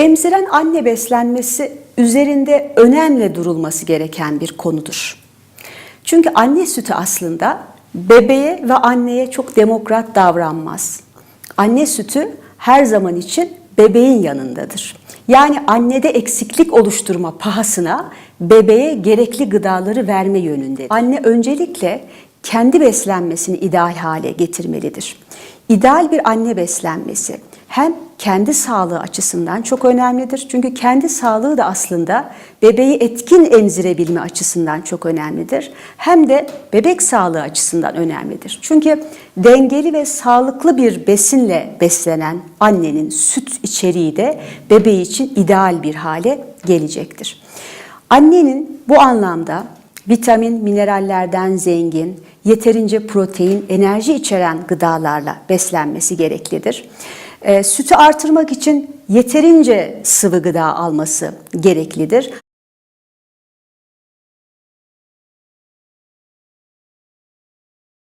Emziren anne beslenmesi üzerinde önemli durulması gereken bir konudur. Çünkü anne sütü aslında bebeğe ve anneye çok demokrat davranmaz. Anne sütü her zaman için bebeğin yanındadır. Yani annede eksiklik oluşturma pahasına bebeğe gerekli gıdaları verme yönünde. Anne öncelikle kendi beslenmesini ideal hale getirmelidir. İdeal bir anne beslenmesi hem kendi sağlığı açısından çok önemlidir. Çünkü kendi sağlığı da aslında bebeği etkin emzirebilme açısından çok önemlidir. Hem de bebek sağlığı açısından önemlidir. Çünkü dengeli ve sağlıklı bir besinle beslenen annenin süt içeriği de bebeği için ideal bir hale gelecektir. Annenin bu anlamda vitamin, minerallerden zengin, yeterince protein, enerji içeren gıdalarla beslenmesi gereklidir. E, sütü artırmak için yeterince sıvı gıda alması gereklidir.